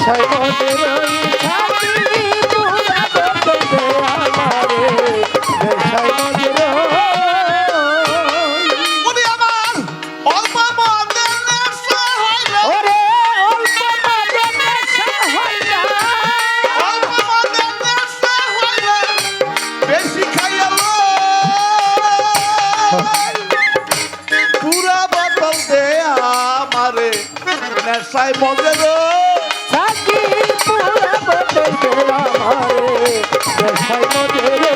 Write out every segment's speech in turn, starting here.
যায় আমারে নেশায় মজে গো। সাকি পুরা বটে তেরা মারে নেশায় মজে রে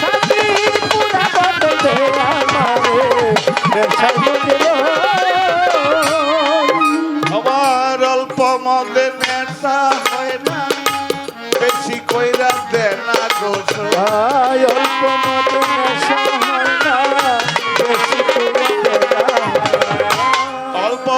সাকি পুরা বটে তেরা মারে নেশায় আমার অল্প মদে নেশা হয় না, বেশি কইরা দেনা গো সহায়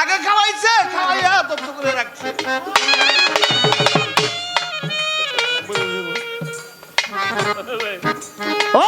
আগে খাওয়াইছে খাওয়াইয়া তো করে রাখছে। ও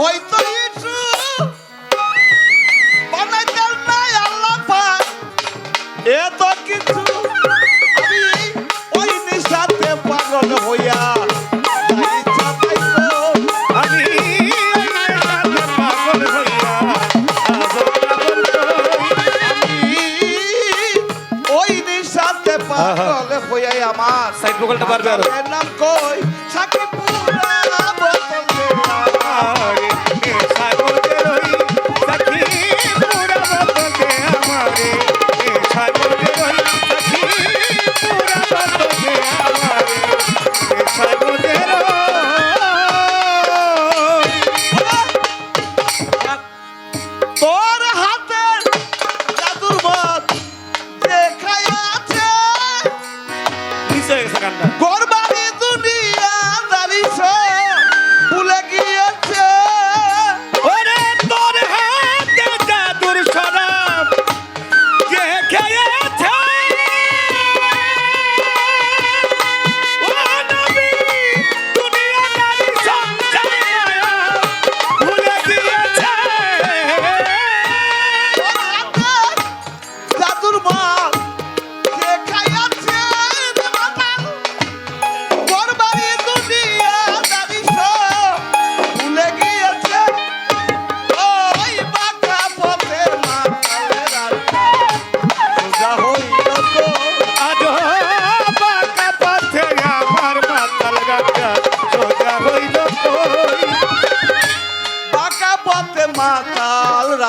হয়তো ইসু বানাইতেন নাই আল্লাহ পাক। এত কিছু ওই নিশাতে পাগল হইয়া আমার। সাইড ভোকালটা পারবে আর। নাম কই?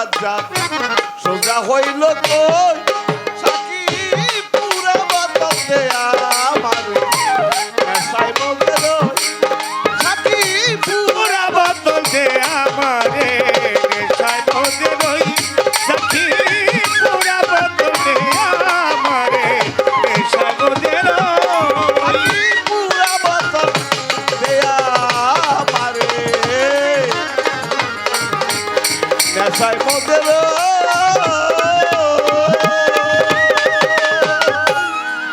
রাজা সোজা হইল কই